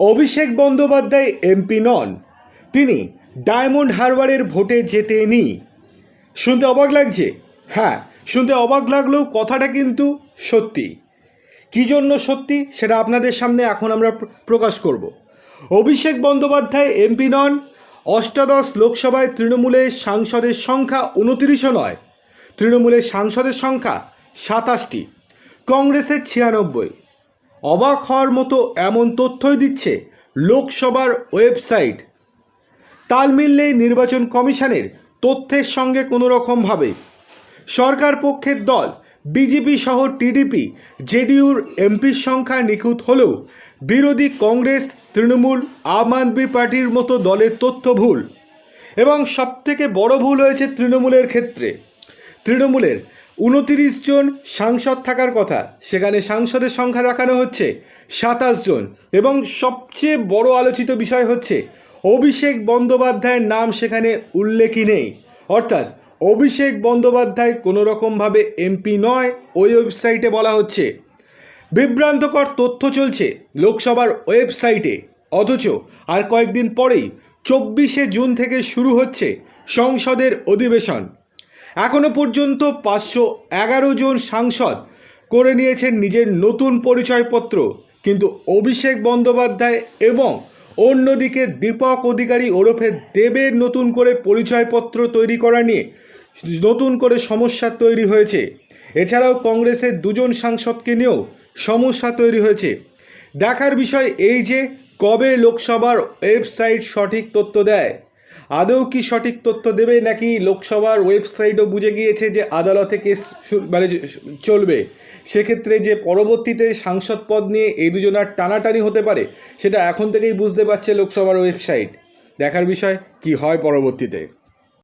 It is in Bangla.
অভিষেক বন্দ্যোপাধ্যায় এমপি নন। তিনি ডায়মন্ড হারবারের ভোটে জেতেনি শুনতে অবাক লাগছে? হ্যাঁ শুনতে অবাক লাগলেও কথাটা কিন্তু সত্যি। কী জন্য সত্যি সেটা আপনাদের সামনে এখন আমরা প্রকাশ করব। অভিষেক বন্দ্যোপাধ্যায় এমপি নন, অষ্টাদশ লোকসভায় তৃণমূলের সাংসদের সংখ্যা উনতিরিশও নয়। তৃণমূলের সাংসদের সংখ্যা সাতাশটি, কংগ্রেসের ছিয়ানব্বই। অবাক হওয়ার মতো এমন তথ্যই দিচ্ছে লোকসভার ওয়েবসাইট। তাল মিললেই নির্বাচন কমিশনের তথ্যের সঙ্গে কোনো রকমভাবে সরকার পক্ষের দল, বিজেপি সহ টিডিপি, জেডিইউর এমপির সংখ্যা নিখুঁত হলেও বিরোধী কংগ্রেস, তৃণমূল, আম আদমি পার্টির মতো দলের তথ্য ভুল। এবং সবথেকে বড় ভুল হয়েছে তৃণমূলের ক্ষেত্রে। তৃণমূলের উনতিরিশ জন সাংসদ থাকার কথা। সেখানে সাংসদের সংখ্যা দেখানো হচ্ছে সাতাশ জন এবং সবচেয়ে বড় আলোচিত বিষয় হচ্ছে অভিষেক বন্দ্যোপাধ্যায়ের নাম সেখানে উল্লেখই নেই। অর্থাৎ অভিষেক বন্দ্যোপাধ্যায় কোনো রকমভাবে এমপি নয়, ওই ওয়েবসাইটে বলা হচ্ছে। বিভ্রান্তকর তথ্য চলছে লোকসভার ওয়েবসাইটে। অথচ আর কয়েকদিন পরেই চব্বিশে জুন থেকে শুরু হচ্ছে সংসদের অধিবেশন। এখনও পর্যন্ত পাঁচশো এগারো জন সাংসদ করে নিয়েছেন নিজের নতুন পরিচয়পত্র। কিন্তু অভিষেক বন্দ্যোপাধ্যায় এবং অন্যদিকে দীপক অধিকারী ওরফে দেবের নতুন করে পরিচয়পত্র তৈরি করা নিয়ে নতুন করে সমস্যা তৈরি হয়েছে। এছাড়াও কংগ্রেসের দুজন সাংসদকে নিয়েও সমস্যা তৈরি হয়েছে। দেখার বিষয় এই যে, কবে লোকসভার ওয়েবসাইট সঠিক তথ্য দেয়? আদৌ কি সঠিক তথ্য দেবে নাকি লোকসভার ওয়েবসাইটও বুঝে গিয়েছে যে আদালতে কেস মানে চলবে? সেক্ষেত্রে যে পরবর্তীতে সাংসদ পদ নিয়ে এই দুজনার টানাটানি হতে পারে, সেটা এখন থেকেই বুঝতে পারছে লোকসভার ওয়েবসাইট। দেখার বিষয়, কি হয় পরবর্তীতে?